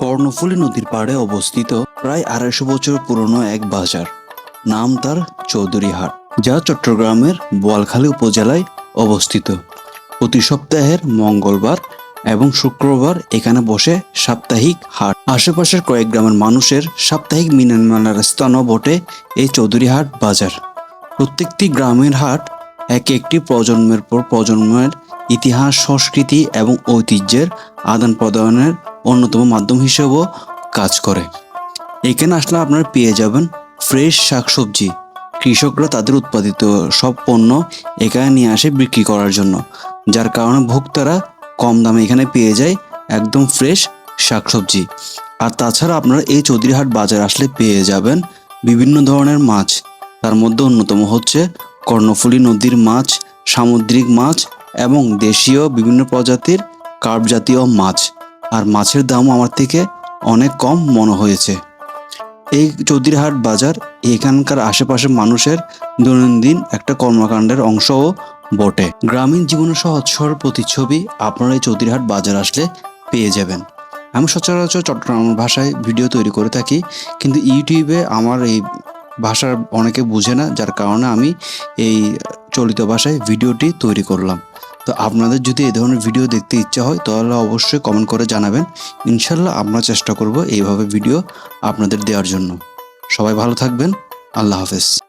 কর্ণফুলী নদীর পাড়ে অবস্থিত প্রায় আড়াইশো বছর পুরনো এক বাজার। নাম তার চৌধুরীহাট, যা চট্টগ্রামের বোয়ালখালী উপজেলায় অবস্থিত। প্রতি সপ্তাহের মঙ্গলবার এবং শুক্রবার এখানে বসে সাপ্তাহিক হাট। আশেপাশের কয়েক গ্রামের মানুষের সাপ্তাহিক মিলন মেলার স্থানও বটে এই চৌধুরীহাট বাজার। প্রত্যেকটি গ্রামের হাট এক একটি প্রজন্মের পর প্রজন্মের ইতিহাস, সংস্কৃতি এবং ঐতিহ্যের আদান প্রদানের অন্যতম মাধ্যম হিসেবেও কাজ করে। এখানে আসলে আপনারা পেয়ে যাবেন ফ্রেশ শাকসবজি। কৃষকরা তাদের উৎপাদিত সব পণ্য এখানে নিয়ে আসে বিক্রি করার জন্য, যার কারণে ভোক্তারা কম দামে এখানে পেয়ে যায় একদম ফ্রেশ শাকসবজি। আর তাছাড়া আপনারা এই চৌধুরীহাট বাজার আসলে পেয়ে যাবেন বিভিন্ন ধরনের মাছ। তার মধ্যে অন্যতম হচ্ছে কর্ণফুলী নদীর মাছ, সামুদ্রিক মাছ এবং দেশীয় বিভিন্ন প্রজাতির কার্প জাতীয় মাছ। আর মাছের দামও আমার থেকে অনেক কম মনে হয়েছে। এই চৌধুরীহাট বাজার, এখানকার আশেপাশের মানুষের দৈনন্দিন একটা কর্মকাণ্ডের অংশও বটে। গ্রামীণ জীবনের সহজ সরল প্রতিচ্ছবি আপনারা এই চৌধুরীহাট বাজার আসলে পেয়ে যাবেন। আমি সচরাচর চট্টগ্রাম ভাষায় ভিডিও তৈরি করে থাকি, কিন্তু ইউটিউবে আমার এই ভাষার অনেকে বুঝে না, যার কারণে আমি এই চলিত ভাষায় ভিডিওটি তৈরি করলাম। তো আপনাদের যদি এই ধরনের ভিডিও দেখতে ইচ্ছা হয়, তাহলে অবশ্যই কমেন্ট করে জানাবেন। ইনশাল্লাহ আমরা চেষ্টা করব এইভাবে ভিডিও আপনাদের দেওয়ার জন্য। সবাই ভালো থাকবেন। আল্লাহ হাফেজ।